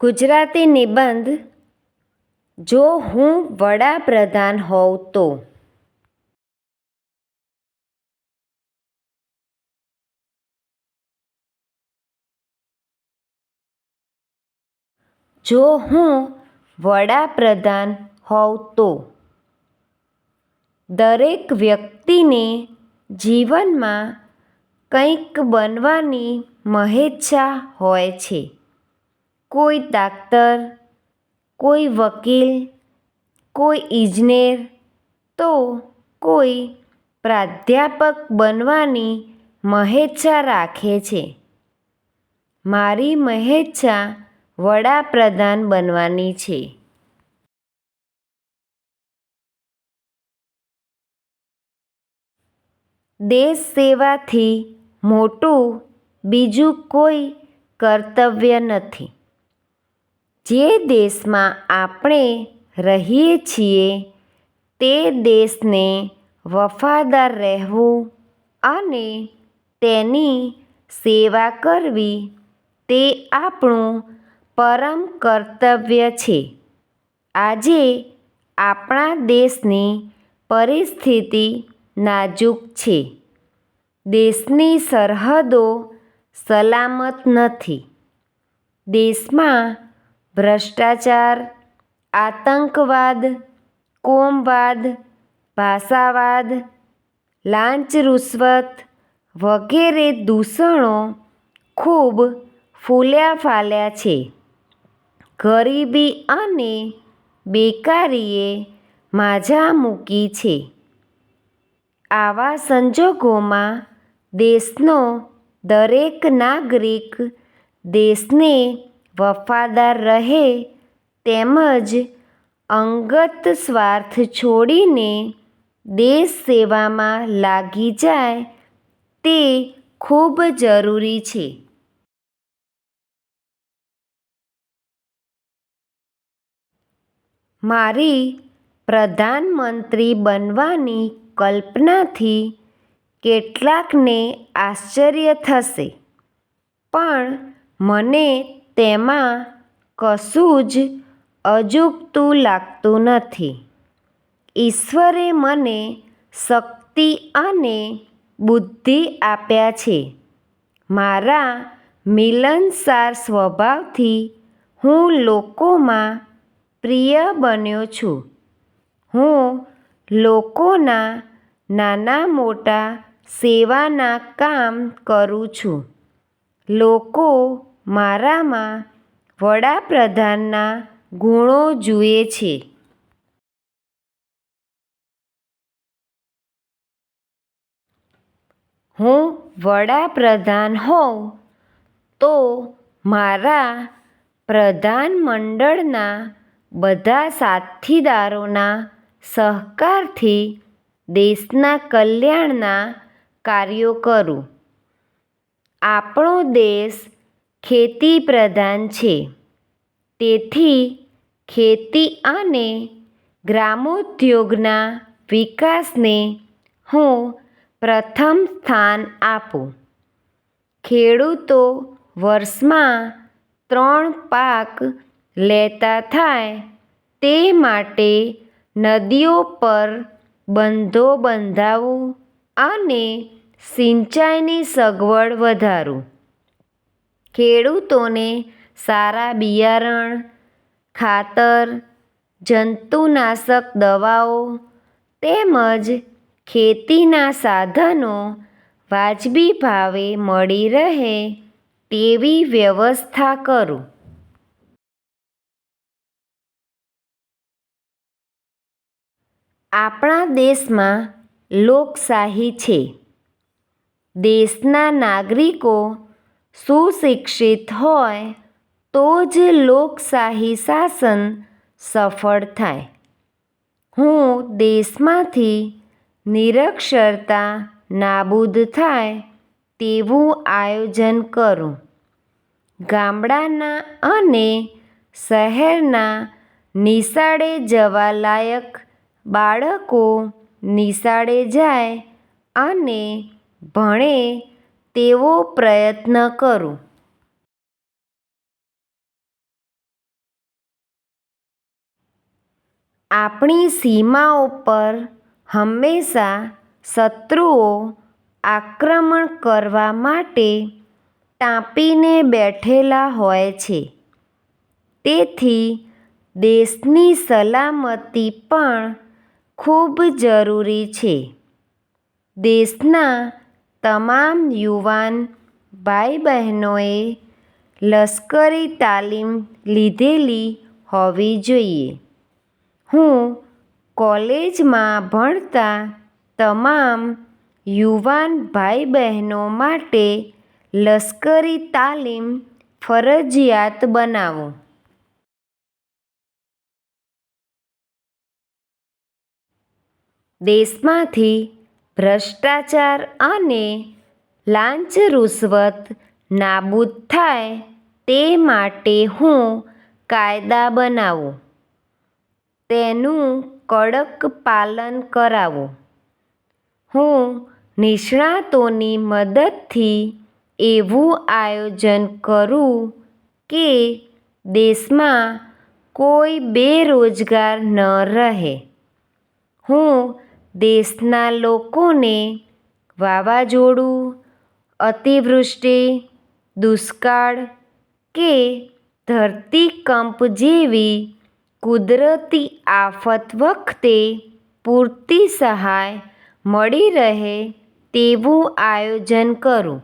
ગુજરાતી નિબંધ, જો હું વડાપ્રધાન હોઉં તો જો હું વડાપ્રધાન હોઉં તો દરેક વ્યક્તિને જીવનમાં કંઈક બનવાની મહેચ્છા હોય છે. કોઈ ડાક્ટર, કોઈ વકીલ, કોઈ ઇજનેર, તો કોઈ પ્રાધ્યાપક બનવાની મહેચ્છા રાખે છે. મારી મહેચ્છા વડાપ્રધાન બનવાની છે. દેશ સેવાથી મોટું બીજું કોઈ કર્તવ્ય નથી. જે દેશમાં આપણે રહીએ છીએ, તે દેશને વફાદાર રહેવું અને તેની સેવા કરવી, તે આપણું પરમ કર્તવ્ય છે. આજે આપણા દેશની પરિસ્થિતિ નાજુક છે. દેશની સરહદો સલામત નથી. દેશમાં ભ્રષ્ટાચાર, આતંકવાદ, કોમવાદ, ભાષાવાદ, લાંચ રૂશ્વત વગેરે દૂષણો ખૂબ ફૂલ્યા ફાલ્યા છે. ગરીબી અને બેકારીએ માઝા મૂકી છે. આવા સંજોગોમાં દેશનો દરેક નાગરિક દેશને વફાદાર રહે તેમજ અંગત સ્વાર્થ છોડીને દેશ સેવામાં લાગી જાય તે ખૂબ જરૂરી છે. મારી પ્રધાનમંત્રી બનવાની કલ્પનાથી કેટલાકને આશ્ચર્ય થશે. પણ મને તેમાં કશું જ અજુગતું લાગતું નથી. ઈશ્વરે મને શક્તિ અને બુદ્ધિ આપ્યા છે. મારા મિલનસાર સ્વભાવથી હું લોકોમાં પ્રિય બન્યો છું. હું લોકોના નાના મોટા સેવાના કામ કરું છું. લોકો મારામાં વડાપ્રધાનના ગુણો જુએ છે. હું વડાપ્રધાન હોઉં તો મારા પ્રધાનમંડળના બધા સાથીદારોના સહકારથી દેશના કલ્યાણના કાર્યો કરું. આપણો દેશ ખેતીપ્રધાન છે. તેથી ખેતી અને ગ્રામોદ્યોગના વિકાસને હું પ્રથમ સ્થાન આપું. ખેડૂતો વર્ષમાં ત્રણ પાક લેતા થાય તે માટે નદીઓ પર બંધો બંધાવું અને સિંચાઈની સગવડ વધારું. ખેડૂતોને સારા બિયારણ, ખાતર, જંતુનાશક દવાઓ તેમજ ખેતીના સાધનો વાજબી ભાવે મળી રહે તેવી વ્યવસ્થા કરું. આપણા દેશમાં લોકશાહી છે. દેશના નાગરિકો સુશિક્ષિત હોય તો જ લોકશાહી શાસન સફળ થાય. હું દેશમાંથી નિરક્ષરતા નાબૂદ થાય તેવું આયોજન કરું. ગામડાના અને શહેરના નિશાળે જવા લાયક બાળકો નિશાળે જાય અને ભણે તેવો પ્રયત્ન કરું. આપણી સીમાઓ પર હંમેશા શત્રુઓ આક્રમણ કરવા માટે ટાંપીને બેઠેલા હોય છે. તેથી દેશની સલામતી પણ ખૂબ જરૂરી છે. દેશના તમામ યુવાન ભાઈ બહેનોએ લશ્કરી તાલીમ લીધેલી હોવી જોઈએ. હું કોલેજમાં ભણતા તમામ યુવાન ભાઈ બહેનો માટે લશ્કરી તાલીમ ફરજિયાત બનાવો. દેશમાંથી ભ્રષ્ટાચાર અને લાંચ રૂશ્વત નાબૂદ થાય તે માટે હું કાયદા બનાવું. તેનું કડક પાલન કરાવું. હું નિષ્ણાતોની મદદથી એવું આયોજન કરું કે દેશમાં કોઈ બેરોજગાર ન રહે. હું દેશના લોકોને વાવાઝોડું, અતિવૃષ્ટિ, દુષ્કાળ કે ધરતીકંપ જેવી કુદરતી આફત વખતે પૂરતી સહાય મળી રહે તેવું આયોજન કરું.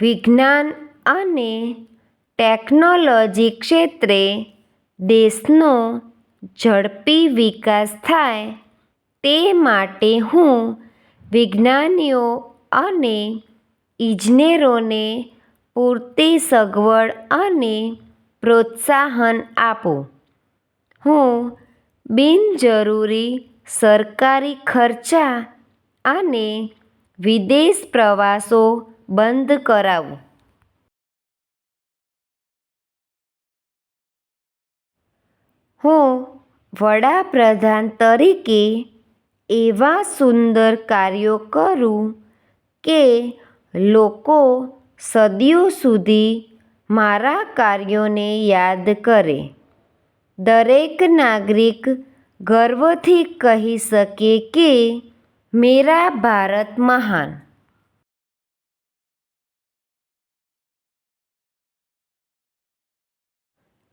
વિજ્ઞાન અને ટેકનોલોજી ક્ષેત્રે દેશનો ઝડપી વિકાસ થાય તે માટે હું વિજ્ઞાનીઓ અને ઇજનેરોને પૂરતી સગવડ અને પ્રોત્સાહન આપું. હું બિનજરૂરી સરકારી ખર્ચા અને વિદેશ પ્રવાસો બંધ કરાવું. હું વડાપ્રધાન તરીકે એવા સુંદર કાર્યો કરું કે લોકો સદીઓ સુધી મારા કાર્યોને યાદ કરે. દરેક નાગરિક ગર્વથી કહી શકે કે, મેરા ભારત મહાન.